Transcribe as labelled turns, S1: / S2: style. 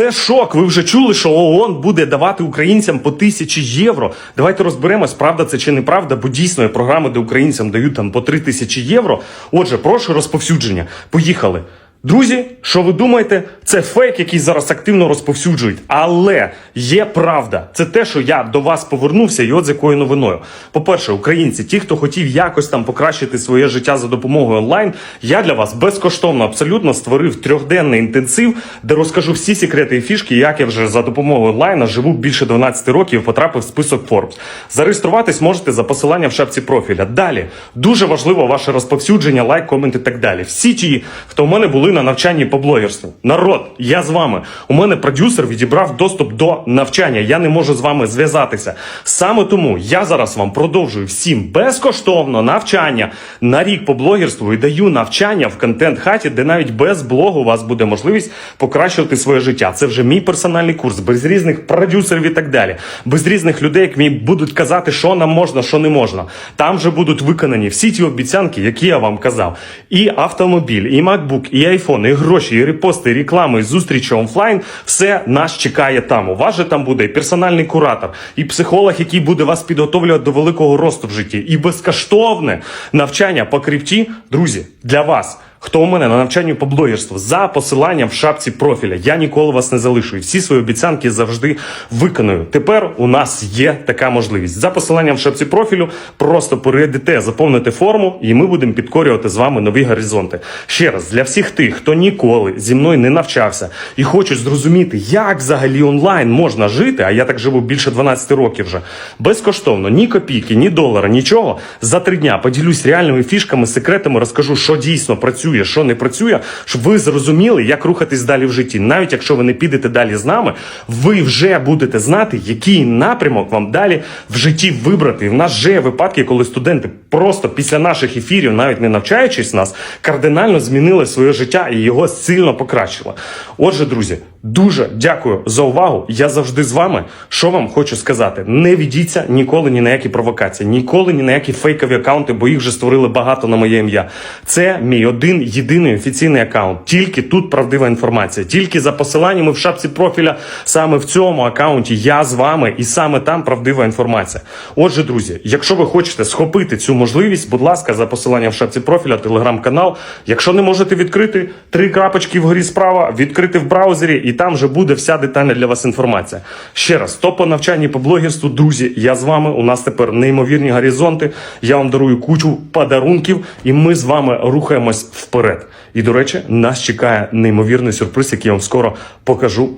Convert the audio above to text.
S1: Це шок. Ви вже чули, що ООН буде давати українцям по тисячі євро. Давайте розберемось, правда це чи неправда, бо дійсно є програми, де українцям дають там по три тисячі євро. Отже, прошу розповсюдження. Поїхали. Друзі, що ви думаєте? Це фейк, який зараз активно розповсюджують. Але є правда. Це те, що я до вас повернувся, і от з якою новиною. По-перше, українці, ті, хто хотів якось там покращити своє життя за допомогою онлайн, я для вас безкоштовно абсолютно створив трьохденний інтенсив, де розкажу всі секрети і фішки, як я вже за допомогою онлайна живу більше 12 років потрапив в список Forbes. Зареєструватись можете за посиланням в шапці профіля. Далі дуже важливо ваше розповсюдження, лайк, комент і так далі. Всі ті, хто в мене були на навчанні по блогерству. Народ, я з вами. У мене продюсер відібрав доступ до навчання. Я не можу з вами зв'язатися. Саме тому я зараз вам продовжую всім безкоштовно навчання на рік по блогерству і даю навчання в контент хаті, де навіть без блогу у вас буде можливість покращувати своє життя. Це вже мій персональний курс, без різних продюсерів і так далі, без різних людей, які будуть казати, що нам можна, що не можна. Там вже будуть виконані всі ті обіцянки, які я вам казав. І автомобіль, і MacBook, і iPhone, і гроші, і репости, і реклами, і зустрічі офлайн. Все нас чекає там. У вас же там буде і персональний куратор, і психолог, який буде вас підготовлювати до великого росту в житті, і безкоштовне навчання по крипті, друзі, для вас. Хто у мене на навчанні по блогерству за посиланням в шапці профіля. Я ніколи вас не залишу. І всі свої обіцянки завжди виконую. Тепер у нас є така можливість. За посиланням в шапці профілю просто перейдете, заповните форму, і ми будемо підкорювати з вами нові горизонти. Ще раз для всіх тих, хто ніколи зі мною не навчався і хочуть зрозуміти, як взагалі онлайн можна жити. А я так живу більше 12 років вже безкоштовно, ні копійки, ні долара, нічого. За три дня поділюсь реальними фішками, секретами, розкажу, що дійсно працює, що не працює, щоб ви зрозуміли, як рухатись далі в житті. Навіть якщо ви не підете далі з нами, ви вже будете знати, який напрямок вам далі в житті вибрати. І в нас вже є випадки, коли студенти просто після наших ефірів, навіть не навчаючись нас, кардинально змінили своє життя і його сильно покращило. Отже, друзі, дуже дякую за увагу. Я завжди з вами. Що вам хочу сказати? Не ведіться ніколи ні на які провокації, ніколи ні на які фейкові акаунти, бо їх вже створили багато на моє ім'я. Це мій один єдиний офіційний акаунт. Тільки тут правдива інформація. Тільки за посиланнями в шапці профіля, саме в цьому акаунті я з вами, і саме там правдива інформація. Отже, друзі, якщо ви хочете схопити цю можливість, будь ласка, за посиланням в шапці профіля, телеграм-канал. Якщо не можете відкрити три крапочки вгорі справа, відкрити в браузері, і там вже буде вся детальна для вас інформація. Ще раз, то по навчанні по блогерству, друзі, я з вами. У нас тепер неймовірні горизонти. Я вам дарую кучу подарунків, і ми з вами рухаємось вперед. І до речі, нас чекає неймовірний сюрприз, який я вам скоро покажу